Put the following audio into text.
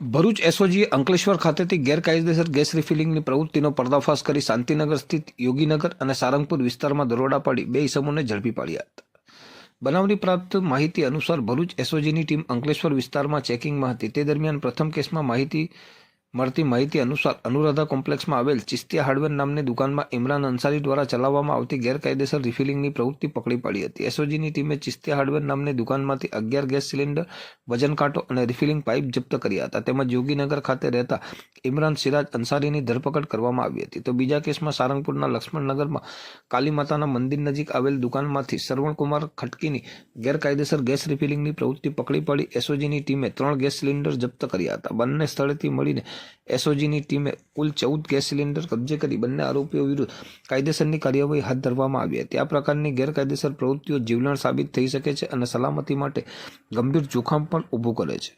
ભરૂચ એસઓજીએ અંકલેશ્વર ખાતેથી ગેરકાયદેસર ગેસ રિફિલિંગની પ્રવૃત્તિનો પર્દાફાશ કરી શાંતિનગર સ્થિત યોગીનગર અને સારંગપુર વિસ્તારમાં દરોડા પાડી બે ઇસમોને ઝડપી પાડ્યા હતા. બનાવની પ્રાપ્ત માહિતી અનુસાર ભરૂચ એસઓજીની ટીમ અંકલેશ્વર વિસ્તારમાં ચેકિંગમાં હતી. તે દરમિયાન પ્રથમ કેસમાં માહિતી મળતી માહિતી અનુસાર અનુરાધા કોમ્પ્લેક્સમાં આવેલ ચિસ્તિયા હાર્ડવેર નામની દુકાનમાં ઇમરાન અંસારી દ્વારા ચલાવવામાં આવતી ગેરકાયદેસર રિફિલિંગની પ્રવૃત્તિ પકડી પાડી હતી. એસઓજીની ટીમે ચિસ્તિયા હાર્ડવેર નામની દુકાનમાંથી અગિયાર ગેસ સિલિન્ડર, વજન કાંટો અને રિફિલિંગ પાઇપ જપ્ત કર્યા હતા. તેમજ યોગીનગર ખાતે રહેતા ઇમરાન સિરાજ અંસારીની ધરપકડ કરવામાં આવી હતી. તો બીજા કેસમાં સારંગપુરના લક્ષ્મણનગરમાં કાલીમાતાના મંદિર નજીક આવેલ દુકાનમાંથી શ્રવણકુમાર ખટકીની ગેરકાયદેસર ગેસ રિફિલિંગની પ્રવૃત્તિ પકડી પાડી એસઓજીની ટીમે ત્રણ ગેસ સિલિન્ડર જપ્ત કર્યા હતા. બંને સ્થળેથી મળીને એસઓજીની ટીમે કુલ ચૌદ ગેસ સિલિન્ડર કબજે કરી બંને આરોપીઓ વિરુદ્ધ કાયદેસરની કાર્યવાહી હાથ ધરવામાં આવી હતી. આ પ્રકારની ગેરકાયદેસર પ્રવૃત્તિઓ જીવલેણ સાબિત થઈ શકે છે અને સલામતી માટે ગંભીર જોખમ પણ ઊભું કરે છે.